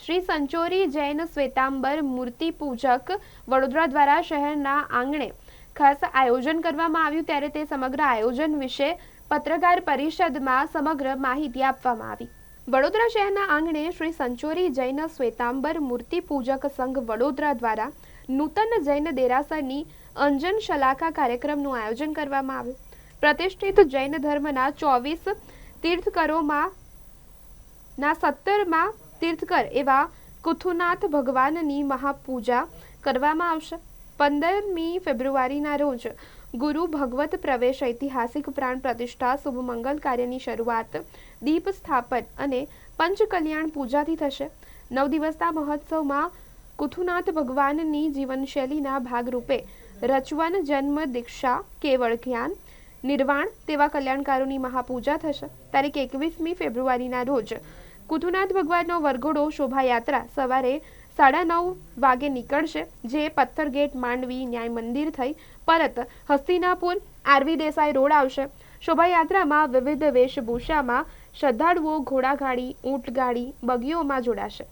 શ્રી સંચોરી જૈન શ્વેતાંબર મૂર્તિ પૂજક વડોદરા દ્વારા શહેરના આંગણે ખાસ આયોજન કરવામાં આવ્યું ત્યારે તે સમગ્ર આયોજન વિશે પત્રકાર પરિષદમાં સમગ્ર માહિતી આપવામાં આવી. વડોદરા શહેરના આંગણે શ્રી સંચોરી જૈન શ્વેતાંબર મૂર્તિ પૂજક સંઘ વડોદરા દ્વારા નૂતન જૈન દેરાસરની અંજન શલાકા કાર્યક્રમનું આયોજન કરવામાં આવ્યું. પ્રતિષ્ઠિત જૈન ધર્મના ચોવીસ તીર્થકરોમાં ના સત્તરમાં તીર્થકર એવા કુથુનાથ ભગવાનની મહાપૂજા કરવામાં આવશે. પંદરમી ફેબ્રુઆરીના રોજ ગુરુ ભગવત પ્રવેશ ઐતિહાસિક પ્રાણ પ્રતિષ્ઠા શુભ મંગલ કાર્યની શરૂઆત દીપ સ્થાપન અને પંચકલ્યાણ પૂજાથી થશે. નવ દિવસના મહોત્સવમાં કુથુનાથ ભગવાનની જીવનશૈલીના ભાગરૂપે રચવન, જન્મ, દીક્ષા, કેવળ જ્ઞાન, નિર્વાણ તેવા કલ્યાણકારોની મહાપૂજા થશે. તારીખ એકવીસમી ફેબ્રુઆરીના રોજ કુથુનાથ ભગવાનનો વરઘોડો શોભાયાત્રા સવારે સાડા નવ વાગે નીકળશે, જે પથ્થર ગેટ માંડવી ન્યાય મંદિર થઈ પરત હસ્તિનાપુર આરવી દેસાઈ રોડ આવશે. શોભાયાત્રામાં વિવિધ વેશભૂષામાં શ્રદ્ધાળુઓ ઘોડાગાડી, ઊંટગાડી, બગીઓમાં જોડાશે.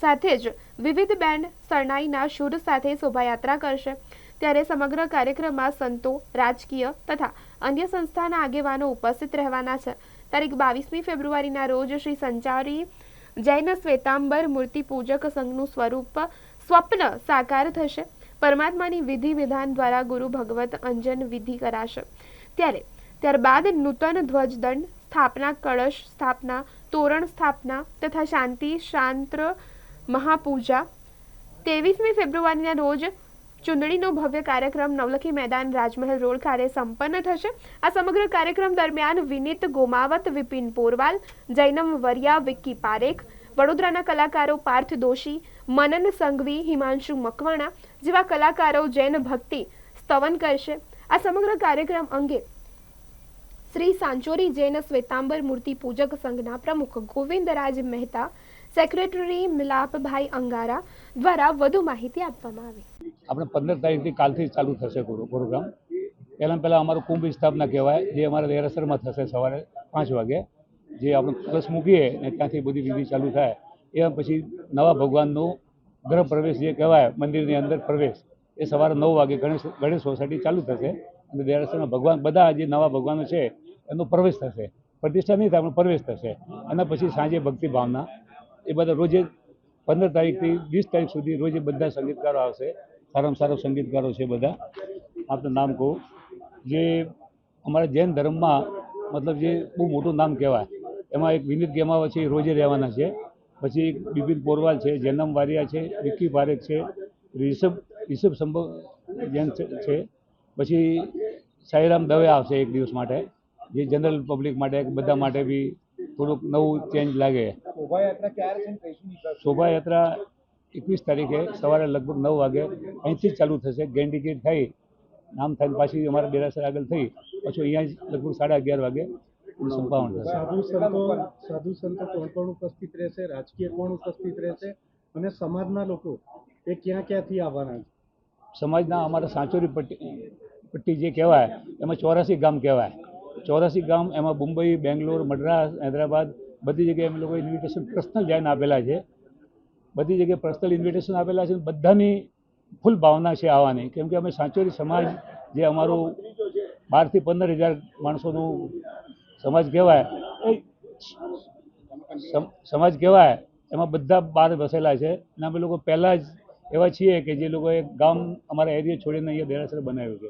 સાથે જ વિવિધ બેન્ડ શરણાઈના સૂર સાથે શોભાયાત્રા કરશે. ત્યારે સમગ્ર કાર્યક્રમમાં સંતો, રાજકીય તથા અન્ય સંસ્થાના આગેવાનો ઉપસ્થિત રહેવાના છે. તારીખ બાવીસમી ફેબ્રુઆરીના રોજ શ્રી સંચારી જૈન શ્વેતાંબર મૂર્તિ પૂજક સંઘનું સ્વરૂપ સ્વપ્ન સાકાર થશે. પરમાત્માની વિધિ વિધાન દ્વારા ગુરુ ભગવત અંજન વિધિ કરાશે. ત્યારે, ત્યારબાદ નૂતન ધ્વજદંડ સ્થાપના, કળશ સ્થાપના, તોરણ સ્થાપના તથા શાંતિ શાંત્ર મહાપૂજા. ત્રેવીસમી ફેબ્રુઆરીના રોજ ચૂંટણીનો ભવ્ય કાર્યક્રમ નવલખી મેદાન રાજમહેલ રોડ ખાતે સંપન્ન થશે. આ સમગ્ર કાર્યક્રમ દરમિયાન વિનીત ગોમાવત, વિપિન પોરવાલ, જૈનમ વરિયા, વિક્કી પારેખ, વડોદરાના કલાકારો પાર્થ દોશી, મનન સંઘવી, હિમાંશુ મકવાણા જેવા કલાકારો જૈન ભક્તિ સ્તવન કરશે. આ સમગ્ર કાર્યક્રમ અંગે શ્રી સાંચોરી જૈન શ્વેતાંબર મૂર્તિ પૂજક સંઘના પ્રમુખ ગોવિંદરાજ મહેતા, સેક્રેટરી મિલાપભાઈ અંગારા દ્વારા વધુ માહિતી આપવામાં આવી. આપણે પંદર તારીખથી કાલથી ચાલુ થશે પ્રો- પ્રોગ્રામ પહેલાં પહેલાં અમારું કુંભ સ્થાપના કહેવાય, જે અમારે દેરાસરમાં થશે સવારે પાંચ વાગે. જે આપણે કલશ મૂકીએ ને ત્યાંથી બધી વિધિ ચાલુ થાય. એ પછી નવા ભગવાનનું ગ્રહ પ્રવેશ જે કહેવાય, મંદિરની અંદર પ્રવેશ, એ સવારે નવ વાગે ગણેશ ગણેશ સોસાયટી ચાલુ થશે અને દેરાસરમાં ભગવાન, બધા જે નવા ભગવાનો છે એનો પ્રવેશ થશે. પ્રતિષ્ઠા નહીં થાય, પણ પ્રવેશ થશે. અને પછી સાંજે ભક્તિ ભાવના. એ બધા રોજે પંદર તારીખથી વીસ તારીખ સુધી રોજે બધા સંગીતકારો આવશે. સારામાં સારા સંગીતકારો છે બધા. આપનું નામ કહું. જે અમારા જૈન ધર્મમાં મતલબ જે બહુ મોટું નામ કહેવાય. એમાં એક વિનીત ગેમાવા છે એ રોજે રહેવાના છે. પછી એક બિપિન પોરવાલ છે જૈનમ વારિયા છે વિક્કી પારેખ છે રિષભ રિષભ સંભવ જૈન છે છે. પછી સાઈરામ દવે આવશે એક દિવસ માટે. જે જનરલ પબ્લિક માટે બધા માટે બી થોડુંક નવું ચેન્જ લાગે. શોભાયાત્રા એકવીસ તારીખે સવારે લગભગ નવ વાગે અહીંથી ચાલુ થશે. ગેંડીગેટ થઈ નામ થઈને પાછી અમારા દેરાસર આગળ થઈ પછી અહીંયા જ લગભગ સાડા અગિયાર વાગે સંપાવન થશે. સાધુ સંતો સાધુ સંતો કોણ પણ ઉપસ્થિત રહેશે રાજકીય કોણ ઉપસ્થિત રહેશે અને સમાજના લોકો એ ક્યાં ક્યાંથી આવવાના છે? સમાજના અમારા સાંચોરી પટ્ટી પટ્ટી જે કહેવાય એમાં ચોરાસી ગામ કહેવાય. ચોરાસી ગામ એમાં મુંબઈ બેંગ્લોર મદ્રાસ હૈદરાબાદ બધી જગ્યાએ અમે લોકો ઇન્વિટેશન પર્સનલ જઈને આપેલા છે. બધી જગ્યાએ પર્સનલ ઇન્વિટેશન આપેલા છે બધાની ફૂલ ભાવના છે આવવાની. કેમ કે અમે સાંચોરી સમાજ જે અમારું બારથી પંદર હજાર માણસોનું સમાજ કહેવાય, એ સમાજ કહેવાય, એમાં બધા બહાર વસેલા છે. અને અમે લોકો પહેલાં જ એવા છીએ કે જે લોકોએ ગામ અમારા એરિયા છોડીને અહીંયા દેરાસર બનાવ્યું છે.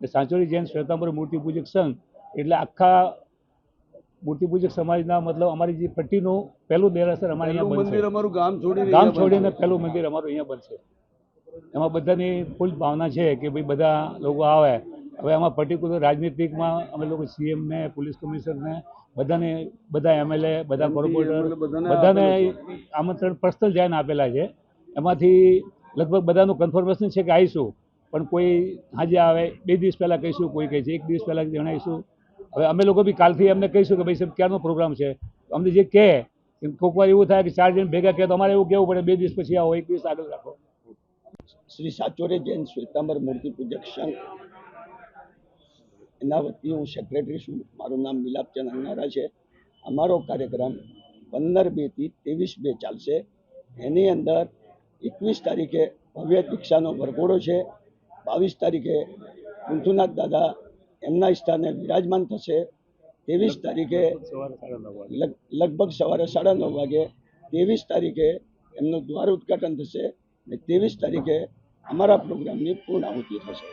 એટલે સાંચોરી જૈન શ્વેતાંબર મૂર્તિ પૂજક સંઘ એટલે આખા મૂર્તિ પૂજક સમાજના મતલબ અમારી જે પટ્ટીનું પહેલું દેરાસર અમારે અહીંયા બનશે. અમારું ગામ છોડીને ગામ છોડીને. પહેલું મંદિર અમારું અહીંયા બનશે. એમાં બધાની ફૂલ ભાવના છે કે ભાઈ બધા લોકો આવે. હવે આમાં પર્ટિક્યુલર રાજનીતિકમાં અમે લોકો સીએમ ને પોલીસ કમિશનરને બધાને બધા એમએલએ બધા કોર્પોરેટર બધાને બધાને આમંત્રણ પર્સનલ જઈને આપેલા છે. એમાંથી લગભગ બધાનું કન્ફર્મેશન છે કે આવીશું. પણ કોઈ હાજે આવે બે દિવસ પહેલાં કહીશું કોઈ કહે છે એક દિવસ પહેલાં જણાવીશું. હવે અમે લોકો બી કાલથી એમને કહીશું કે ભાઈ સાહેબ, ક્યારનો પ્રોગ્રામ છે? અમને જે કહે કોઈક વાર એવું થાય કે ચાર જણ ભેગા કહે તો અમારે એવું કહેવું પડે, બે દિવસ પછી આવો, એક દિવસ આગળ રાખો. શ્રી સાચોરે જૈન શ્વેતાંબર મૂર્તિ પૂજક સંઘ. એના વતી હું સેક્રેટરી છું. મારું નામ મિલાપચંદ અંગારા છે. અમારો કાર્યક્રમ પંદર બેથી ત્રેવીસ બે ચાલશે. એની અંદર એકવીસ તારીખે ભવ્ય દીક્ષાનો વરઘોડો છે. બાવીસ તારીખે કુંથુનાથ દાદા એમના સ્થાને વિરાજમાન થશે ત્રેવીસ તારીખે લગભગ સવારે સાડા નવ વાગે. ત્રેવીસ તારીખે એમનું દ્વાર ઉદ્ઘાટન થશે અને ત્રેવીસ તારીખે અમારા પ્રોગ્રામની પૂર્ણાહુતિ થશે.